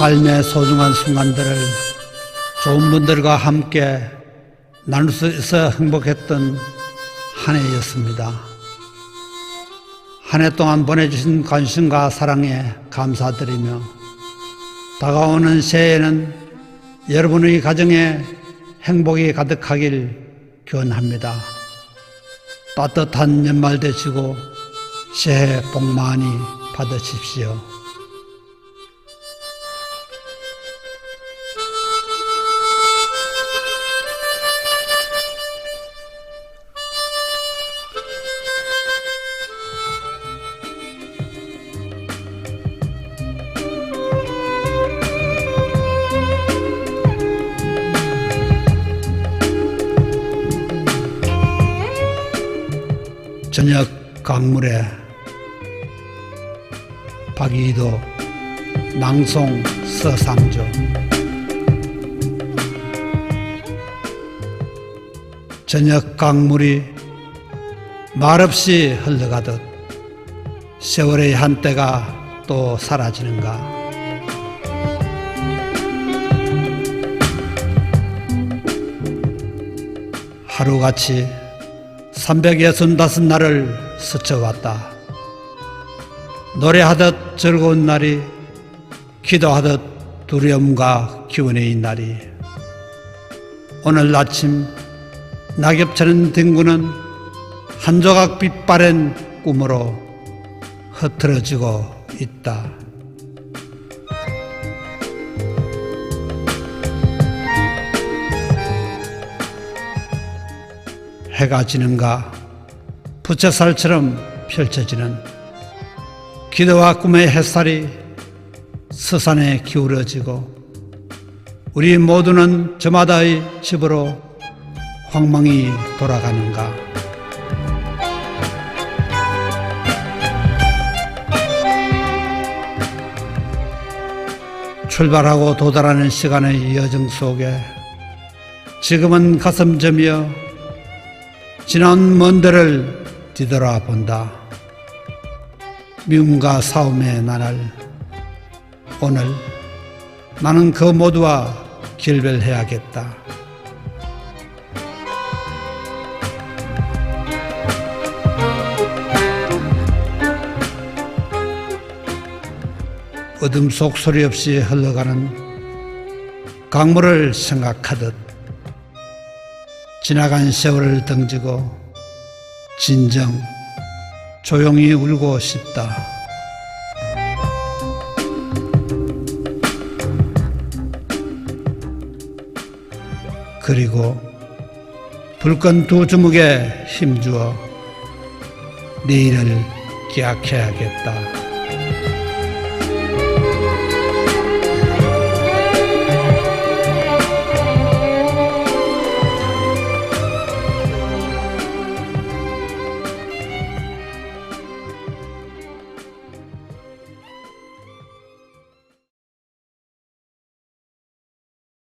삶의 소중한 순간들을 좋은 분들과 함께 나눌 수 있어 행복했던 한 해였습니다. 한 해 동안 보내주신 관심과 사랑에 감사드리며 다가오는 새해에는 여러분의 가정에 행복이 가득하길 기원합니다. 따뜻한 연말 되시고 새해 복 많이 받으십시오. 저녁 강물에 박이도 낭송 서상조. 저녁 강물이 말없이 흘러가듯 세월의 한때가 또 사라지는가? 하루같이 365 날을 스쳐왔다. 노래하듯 즐거운 날이, 기도하듯 두려움과 기운의 날이. 오늘 아침 낙엽처럼 뒹구는 한 조각 빛바랜 꿈으로 흐트러지고 있다. 해가 지는가? 부채살처럼 펼쳐지는 기도와 꿈의 햇살이 서산에 기울어지고 우리 모두는 저마다의 집으로 황망히 돌아가는가? 출발하고 도달하는 시간의 여정 속에 지금은 가슴 저며 지난 먼 데를 뒤돌아본다. 미움과 싸움의 나날 오늘 나는 그 모두와 길별해야겠다. 어둠 속 소리 없이 흘러가는 강물을 생각하듯 지나간 세월을 등지고 진정 조용히 울고 싶다. 그리고 불끈 두 주먹에 힘주어 내일을 기약해야겠다.